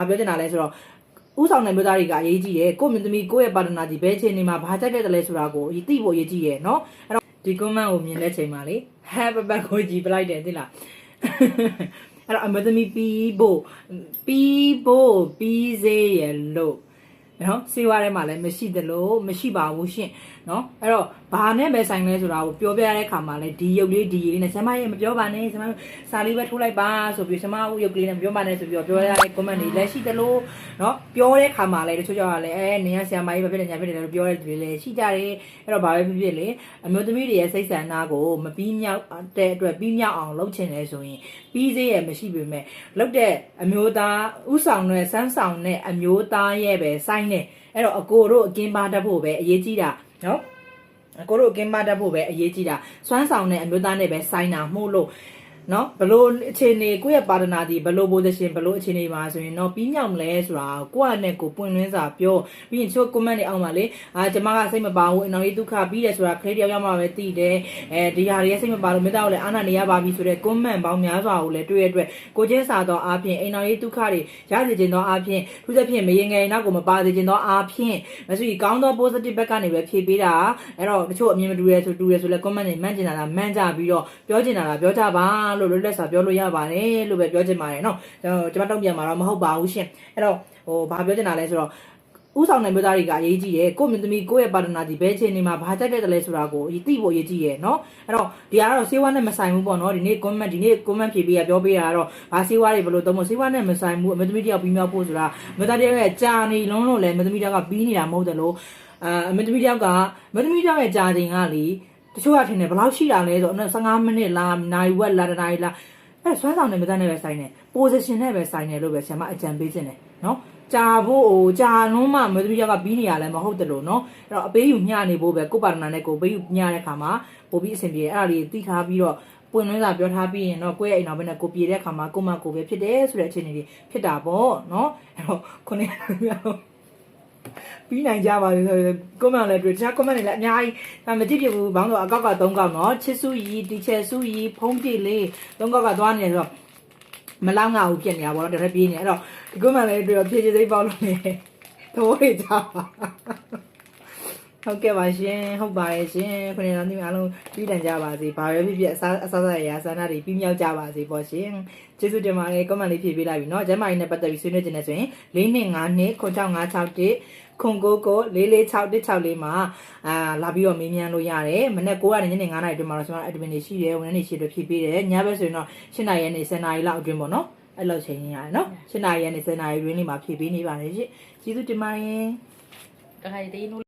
ဘာပြောချင်တာလဲဆိုတော့ဥဆောင်တဲ့မျိုးသားတွေကအရေးကြီးတယ်ကိုယ့်မြင့်သမီးကိုယ့်ရဲ့ပါတနာကြီးဘယ်ချိန်နေမှာဘာကြိုက်တဲ့လဲဆိုတာကိုသိဖို့အရေးကြီးရယ်နော်အဲ့တော့ဒီ comment ကိုမြင်တဲ့ချိန်မှာလေ have a back ကိုကြည့်ပလိုက်တယ်သိလားအဲ့တော့အမသမီးပြီးဖို့ပြီးဖို့ပြီးစေရလို့ နော်စေဝါထဲမှာလည်းမရှိသလိုမရှိပါဘူးရှင်နော်အဲ့တော့ဘာနဲ့ပဲဆိုင်လဲဆိုတာကိုပြောပြရတဲ့ခါမှာလည်းဒီရုပ်လေးဒီရည်လေးနဲ့ဆမရဲ့မပြောပါနဲ့ဆမစာလေးပဲထိုးလိုက်ပါဆိုပြီးဆမဦးရုပ်ကလေးနဲ့မပြောပါနဲ့ဆိုပြီးတော့ပြောရတဲ့ comment တွေလည်းရှိသလိုနော်ပြောတဲ့ခါမှာလည်းတချို့ကြောင့်လည်းအဲနင်ကဆရာမကြီးပဲဖြစ်နေညာဖြစ်နေတယ်လို့ပြောတဲ့လူတွေလည်းရှိကြတယ်အဲ့တော့ဘာပဲဖြစ်ဖြစ်လေအမျိုးသမီးတွေရဲ့စိတ်ဆန္ဒကိုမပြီးမြောက်တဲ့အတွက်ပြီးမြောက်အောင်လုပ်ချင်တယ်ဆိုရင်ပြီးစေးရမရှိပေမဲ့လုပ်တဲ့အမျိုးသားဥဆောင်တဲ့စမ်းဆောင်တဲ့အမျိုးသားရဲ့ပဲစိုင်းနေအဲ့တော့အကိုတို့အကင်းပါတတ်ဖို့ပဲအရေးကြီးတာနော်ကိုတို့အကင်းမတတ်ဖို့ပဲအရေးကြီးတာစွမ်းဆောင်တဲ့အမျိုးသားနဲ့ပဲစိုင်းတာမှုလို့ နော်ဘလို့အခြေအနေကိုယ့်ရဲ့ပါဒနာဒီဘလို့ position ဘလို့အခြေအနေမှာဆိုရင်တော့ပြီးမြောက်မလဲဆိုတာကိုယ့်အနေကိုပွင့်လင်းစာပြောပြီးရင်ချို့ comment တွေအောက်မှာလေအာကျမကစိတ်မပါဘူးအနောက်ရေးဒုက္ခပြီးတယ်ဆိုတာခလေးတယောက်ယောက်မှပဲသိတယ်အဲဒီဟာတွေရဲ့စိတ်မပါလို့မေတ္တာကိုလည်းအာနာနေရပါပြီဆိုတဲ့ comment ပေါင်းများစွာကိုလည်းတွေ့ရတဲ့အတွက်ကိုချင်းစာတော့အားဖြင့်အိမ်နောက်ရေးဒုက္ခတွေရစေခြင်းတော့အားဖြင့်သူသဖြင့်မရင်ငယ်နောက်ကိုမပါစေခြင်းတော့အားဖြင့်မဆိုရင်ကောင်းသော positive ဘက်ကနေပဲဖြည့်ပေးတာအဲ့တော့တချို့အမြင်မတူရဲဆိုတူရဲဆိုလဲ comment တွေမှန်းကျင်တာလားမှန်းကြပြီးတော့ပြောကျင်တာလားပြောကြပါလို့လွတ်လပ်စွာပြောလို့ရပါတယ်လို့ပဲပြောချင်ပါတယ်နော်ကျွန်တော်ကျွန်မတုံ့ပြန်မှာတော့မဟုတ်ပါဘူးရှင်အဲ့တော့ဟိုဘာပြောချင်တာလဲဆိုတော့ဥဆောင်တဲ့မျိုးသားတွေကအရေးကြီးတယ်ကိုယ့်မြင့်သမီးကိုယ့်ရဲ့ပါတနာဒီဘယ်ချိန်နေမှာဘာကြိုက်တဲ့လဲဆိုတာကိုသိဖို့အရေးကြီးရယ်နော်အဲ့တော့ဒီကတော့စေဝါနဲ့မဆိုင်ဘူးပေါ့နော်ဒီနေ့ comment ဒီနေ့ comment ဖြေပေးရပြောပေးတာကတော့ဘာစေဝါတွေဘယ်လိုသုံးဖို့စေဝါနဲ့မဆိုင်ဘူးအမြင့်သမီးတယောက်ပြီးမြောက်ဖို့ဆိုတာမြင့်သားတယောက်ရဲ့ကြာနေလုံးလုံးလဲမြင့်သမီးတယောက်ကပြီးနေတာမဟုတ်တယ်လို့အာအမြင့်သမီးတယောက်ကမြင့်သမီးတယောက်ရဲ့ကြာချိန်ကလေ တချို့ကထင်တယ်ဘယ်လောက်ရှိတာလဲဆိုတော့15မိနစ်လားနိုင်ဝက်လားတနားရီလားအဲ့ဆွမ်းဆောင်တဲ့မြင့်သားနဲ့ပဲဆိုင်တယ် position နဲ့ပဲဆိုင်တယ်လို့ပဲဆရာမအကြံပေးခြင်းတယ်နော်ကြာဖို့ဟိုကြာလုံးမှမသမီးယောက်ကပြီးနေရလဲမဟုတ်တယ်လို့နော်အဲ့တော့အပေးယူမျှနေဖို့ပဲကိုပါရဏနဲ့ကိုပေးယူမျှတဲ့ခါမှာပို့ပြီးအဆင်ပြေအဲ့ဒါလေးသိထားပြီးတော့ပွင့်လင်းစာပြောထားပြီးရင်တော့ကိုယ့်ရဲ့အိမ်တော်ဘက်နဲ့ကိုပြေတဲ့ခါမှာကိုမကိုပဲဖြစ်တယ်ဆိုတဲ့အခြေအနေတွေဖြစ်တာပေါ့နော်အဲ့တော့ခုနက ပြီးနိုင်ကြပါလေဆိုတော့ comment လည်းတွေ့တခြား comment တွေလည်းအများကြီးဒါမကြည့်ပြဘူးဘောင်းတော့အကောက်က3ကောက်နော်ချစ်စုကြီးတီချယ်စုကြီးဖုံးပြည့်လေး3ကောက်ကသွားနေတယ်ဆိုတော့မလောက်ငါဘူးဖြစ်နေတာပေါ့နော်တစ်ထပ်ပြေးနေအဲ့တော့ဒီ comment လည်းတွေ့တော့ဖြည့်ချစိတ်ပေါက်လို့နေသဘောတွေကြပါ ဟုတ်ကဲ့ပါရှင်ဟုတ်ပါတယ်ရှင်ခုနေတော့ဒီအားလုံးပြီးတန်ကြပါစေဘာပဲဖြစ်ဖြစ်အစားအစားအရာဆန္ဒတွေပြီးမြောက်ကြပါစေပေါ့ရှင်ကျေးဇူးတင်ပါတယ် comment လေးဖြည့်ပေးလိုက်ပြီเนาะကျမကြီးနဲ့ပတ်သက်ပြီးဆွေးနွေးခြင်းနဲ့ဆိုရင်4252 9656ခွန်ကိုကို44616မှာအာလာပြီးတော့မေးမြန်းလို့ရတယ်မနေ့9ရက်ညနေ9နာရီအတွင်းမှာတော့ကျွန်တော် admin တွေရှိတယ်ဝန်ထမ်းတွေရှိတယ်ဖြည့်ပေးတယ်ညဘက်ဆိုရင်တော့7နာရီနဲ့10နာရီလောက်အတွင်းပေါ့နော်အဲ့လိုချိန်ရင်ရတယ်နော်7နာရီနဲ့10နာရီအတွင်းလေးမှာဖြည့်ပေးနေပါတယ်ရှင်ကျေးဇူးတင်ပါတယ် တခါတည်းနိုး